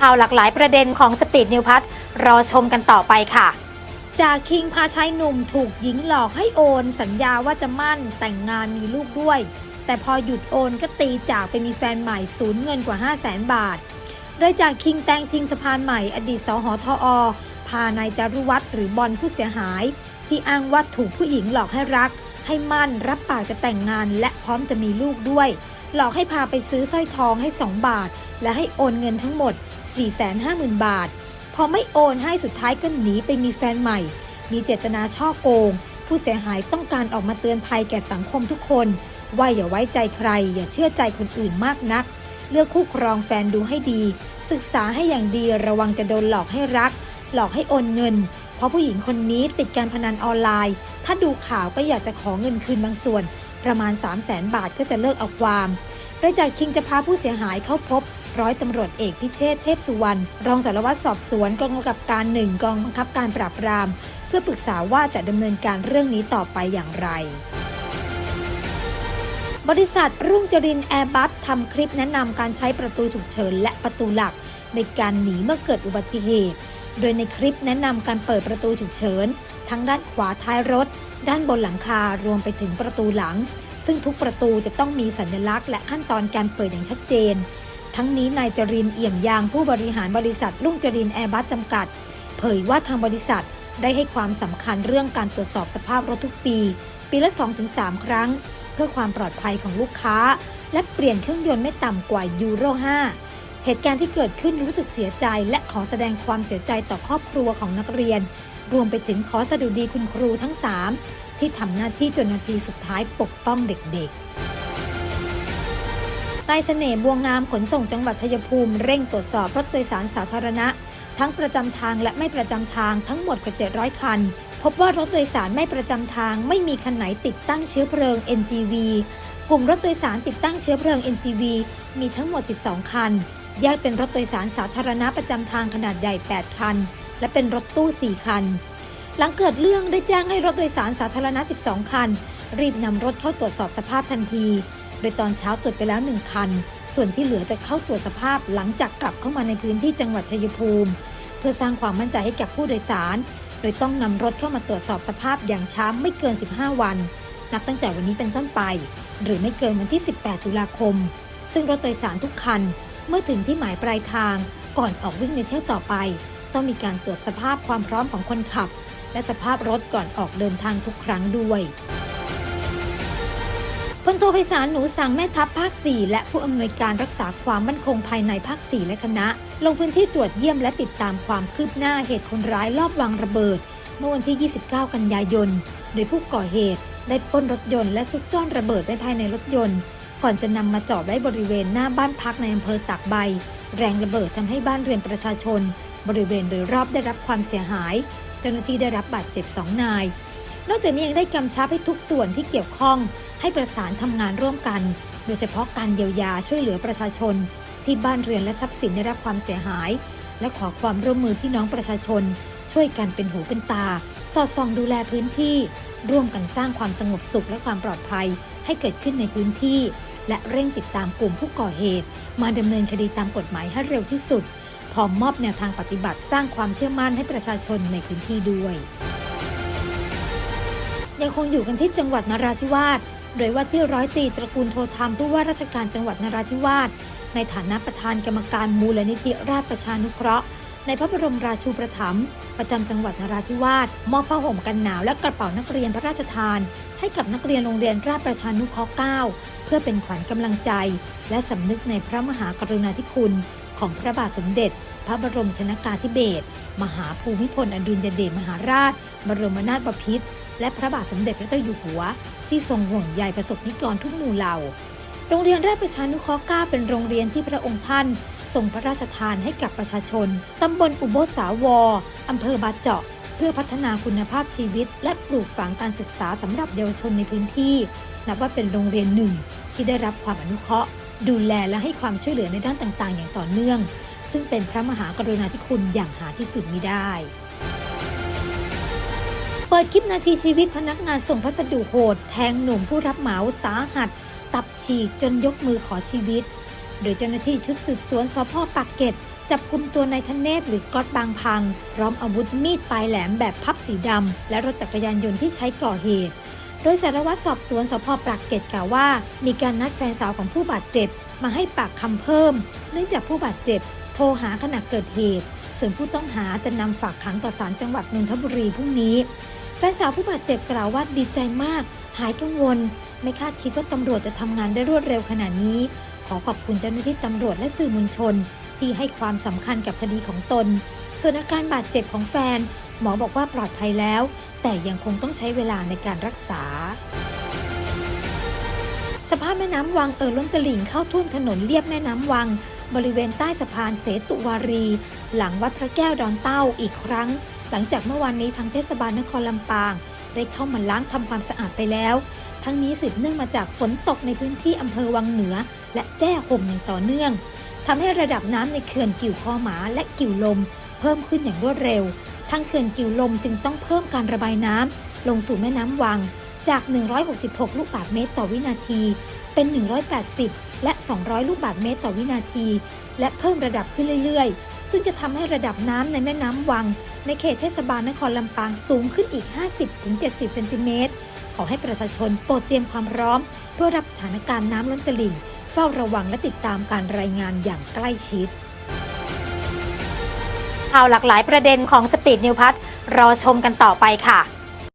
ข่าวหลากหลายประเด็นของสปีดนิวพัทรอชมกันต่อไปค่ะ จากคิงพาชายหนุ่มถูกหญิงหลอกให้โอน สัญญาว่าจะมั่นแต่งงานมีลูกด้วย แต่พอหยุดโอนก็ตีจากไปมีแฟนใหม่สูญเงินกว่า 5 0 0แสนบาท โดยจากคิงแตงทิงสะพานใหม่อดีตสหทอ พานายจารุวัฒน์หรือบอลผู้เสียหาย ที่อ้างว่าถูกผู้หญิงหลอกให้รัก ให้มั่นรับปากจะแต่งงานและพร้อมจะมีลูกด้วย หลอกให้พาไปซื้อสร้อยทองให้ 2 บาท และให้โอนเงินทั้งหมด 450,000 บาท พอไม่โอนให้สุดท้ายก็หนีไปมีแฟนใหม่ มีเจตนาช่อโกง ผู้เสียหายต้องการออกมาเตือนภัยแก่สังคมทุกคน ว่าอย่าไว้ใจใคร อย่าเชื่อใจคนอื่นมากนัก เลือกคู่ครองแฟนดูให้ดี ศึกษาให้อย่างดีระวังจะโดนหลอกให้รัก หลอกให้โอนเงิน เพราะผู้หญิงคนนี้ติดการพนันออนไลน์ ถ้าดูข่าวก็อยากจะขอเงินคืนบางส่วน ประมาณ 3 0 0แสนบาทก็จะเลิกเอาความโดยจากคิงจะพาผู้เสียหายเข้าพบ ร้อยตำรวจเอกพิเชษฐ์เทพสุวรรณรองสารวัตรสอบสวนกองกำกับการหนึ่งกองบังคับการปราบปราม เพื่อปรึกษาว่าจะดำเนินการเรื่องนี้ต่อไปอย่างไรบริษัทรุ่งจรินแอร์บัสทำคลิปแนะนำการใช้ประตูฉุกเฉินและประตูหลัก ในการหนีเมื่อเกิดอุบัติเหตุ โดยในคลิปแนะนำการเปิดประตูฉุกเฉิน ทั้งด้านขวาท้ายรถ ด้านบนหลังคารวมไปถึงประตูหลัง ซึ่งทุกประตูจะต้องมีสัญลักษณ์และขั้นตอนการเปิดอย่างชัดเจน ทั้งนี้นายจรินเอี่ยมยางผู้บริหารบริษัทรุ่งจรินแอร์บัสจำกัด เผยว่าทางบริษัทได้ให้ความสำคัญเรื่องการตรวจสอบสภาพรถทุกปี ปีละ 2-3 ครั้ง เพื่อความปลอดภัยของลูกค้า และเปลี่ยนเครื่องยนต์ไม่ต่ำกว่ายูโร 5 เหตุการณ์ที่เกิดขึ้นรู้สึกเสียใจ และขอแสดงความเสียใจต่อครอบครัวของนักเรียน รวมไปถึงขอสดุดีคุณครูทั้ง 3 ที่ทำหน้าที่จนนาทีสุดท้ายปกป้องเด็กๆ นายเสน่ห์บัวงามขนส่งจังหวัดชัยภูมิเร่งตรวจสอบรถโดยสารสาธารณะ ทั้งประจำทางและไม่ประจำทางทั้งหมดกว่า700 คัน พบว่ารถโดยสารไม่ประจำทางไม่มีคันไหนติดตั้งเชื้อเพลิง NGV กลุ่มรถโดยสารติดตั้งเชื้อเพลิง NGV มีทั้งหมด 12 คัน แยกเป็นรถโดยสารสาธารณะประจำทางขนาดใหญ่ 8 คัน และเป็นรถตู้ 4 คัน หลังเกิดเรื่องได้แจ้งให้รถโดยสารสาธารณะ 12 คัน รีบนำรถเข้าตรวจสอบสภาพทันที โดยตอนเช้าตรวจไปแล้ว 1 คัน ส่วนที่เหลือจะเข้าตรวจสภาพหลังจากกลับเข้ามาในพื้นที่จังหวัดชัยภูมิ เพื่อสร้างความมั่นใจให้แก่ผู้โดยสาร โดยต้องนำรถเข้ามาตรวจสอบสภาพอย่างช้าไม่เกิน 15 วัน นับตั้งแต่วันนี้เป็นต้นไป หรือไม่เกินวันที่ 18 ตุลาคม ซึ่งรถโดยสารทุกคัน เมื่อถึงที่หมายปลายทาง ก่อนออกวิ่งในเที่ยวต่อไป ต้องมีการตรวจสภาพความพร้อมของคนขับ และสภาพรถก่อนออกเดินทางทุกครั้งด้วย โทไพศาลหนูสั่งแม่ทัพภาค 4 และผู้อำนวยการรักษาความมั่นคงภายในภาค 4 และคณะ ลงพื้นที่ตรวจเยี่ยมและติดตามความคืบหน้าเหตุคนร้ายลอบวางระเบิด เมื่อวันที่ 29 กันยายน โดยผู้ก่อเหตุได้ปล้นรถยนต์และซุกซ่อนระเบิดไว้ภายในรถยนต์ ก่อนจะนำมาจอดไว้บริเวณหน้าบ้านพักในอำเภอตากใบ แรงระเบิดทำให้บ้านเรือนประชาชน บริเวณโดยรอบได้รับความเสียหาย เจ้าหน้าที่ได้รับบาดเจ็บสองนาย นอกจากนี้ยังได้กำชับให้ทุกส่วนที่เกี่ยวข้อง ให้ประสานทำงานร่วมกัน โดยเฉพาะการเยียวยาช่วยเหลือประชาชน ที่บ้านเรือนและทรัพย์สินได้รับความเสียหาย และขอความร่วมมือพี่น้องประชาชน ช่วยกันเป็นหูเป็นตา สอดส่องดูแลพื้นที่ ร่วมกันสร้างความสงบสุขและความปลอดภัย ให้เกิดขึ้นในพื้นที่ และเร่งติดตามกลุ่มผู้ก่อเหตุ มาดำเนินคดีตามกฎหมายให้เร็วที่สุดพร้อมมอบแนวทางปฏิบัติสร้างความเชื่อมั่นให้ประชาชนในพื้นที่ด้วย ยังคงอยู่กันที่จังหวัดนราธิวาส โดยว่าที่ร้อยตรีตระกูลโทธรรมผู้ว่าราชการจังหวัดนราธิวาส ในฐานะประธานกรรมการมูลนิธิราชประชานุเคราะห์ ในพระบรมราชูปถัมภ์ประจำจังหวัดนราธิวาส มอบผ้าห่มกันหนาวและกระเป๋านักเรียนพระราชทาน ให้กับนักเรียนโรงเรียนราชประชานุเคราะห์ 9 เพื่อเป็นขวัญกำลังใจ และสำนึกในพระมหากรุณาธิคุณ ของพระบาทสมเด็จ พระบรมชนากาธิเบศรมหาภูมิพลอดุลยเดชมหาราช บรมนาถบพิตร และพระบาทสมเด็จพระเจ้าอยู่หัว ที่ทรงห่วงใยประสบนิกรทุกหมู่เหล่า โรงเรียนราชประชานุเคราะห์9เป็นโรงเรียนที่พระองค์ท่านทรงพระราชทานให้กับประชาชน ตำบลอุโบสาวออำเภอบาเจาะ เพื่อพัฒนาคุณภาพชีวิต และปลูกฝังการศึกษาสำหรับเยาวชนในพื้นที่ นับว่าเป็นโรงเรียนหนึ่งที่ได้รับความอนุเคราะห์ ดูแลและให้ความช่วยเหลือในด้านต่างๆ อย่างต่อเนื่อง ซึ่งเป็นพระมหากรุณาธิคุณอย่างหาที่สุดมิได้ เปิดคลิปนาทีชีวิตพนักงานส่งพัสดุโหด แทงหนุ่มผู้รับเหมาสาหัส ตับฉีกจนยกมือขอชีวิต โดยเจ้าหน้าที่ชุดสืบสวนสพปากเกร็ดจับกลุ่มตัวนายธเนศหรือก๊อตบางพัง พร้อมอาวุธมีดปลายแหลมแบบพับสีดำ และรถจักรยานยนต์ที่ใช้ก่อเหตุ โดยสารวัตรสอบสวนสพปากเกร็ดกล่าวว่า มีการนัดแฟนสาวของผู้บาดเจ็บ มาให้ปากคำเพิ่ม เนื่องจากผู้บาดเจ็บ โทรหาขณะเกิดเหตุ ส่วนผู้ต้องหาจะนำฝากขังต่อศาลจังหวัดนนทบุรีพรุ่งนี้ แฟนสาวผู้บาดเจ็บกล่าวว่าดีใจมาก หายกังวล ไม่คาดคิดว่าตำรวจจะทำงานได้รวดเร็วขนาดนี้ ขอขอบคุณเจ้าหน้าที่ตำรวจและสื่อมวลชน ที่ให้ความสำคัญกับคดีของตน ส่วนอาการบาดเจ็บของแฟน หมอบอกว่าปลอดภัยแล้ว แต่ยังคงต้องใช้เวลาในการรักษา สภาพแม่น้ำวังเอ่อล้นตลิ่งเข้าท่วมถนนเลียบแม่น้ำวัง บริเวณใต้สะพานเสตุวารี หลังวัดพระแก้วดอนเต้าอีกครั้ง หลังจากเมื่อวานนี้ทางเทศบาลนครลำปาง ได้เข้ามาล้างทำความสะอาดไปแล้ว ทั้งนี้สืบเนื่องมาจากฝนตกในพื้นที่อำเภอวังเหนือ และแจ้ห่มอย่างต่อเนื่องทำให้ระดับน้ำในเขื่อนกิ่วคอหมาและกิ่วลม เพิ่มขึ้นอย่างรวดเร็วทางเขื่อนกิ่วลมจึงต้องเพิ่มการระบายน้ำลงสู่แม่น้ำวังจาก 166 ลูกบาศก์เมตรต่อวินาที เป็น 180 และ 200 ลูกบาศก์เมตรต่อวินาที และเพิ่มระดับขึ้นเรื่อยๆ ซึ่งจะทำให้ระดับน้ำในแม่น้ำวัง ในเขตเทศบาลนครลำปางสูงขึ้นอีก 50-70 เซนติเมตร ขอให้ประชาชนโปรดเตรียมความพร้อม เพื่อรับสถานการณ์น้ำล้นตลิ่ง เฝ้าระวังและติดตามการรายงานอย่างใกล้ชิดข่าวหลากหลายประเด็นของสปีดนิวพัทรอชมกันต่อไปค่ะ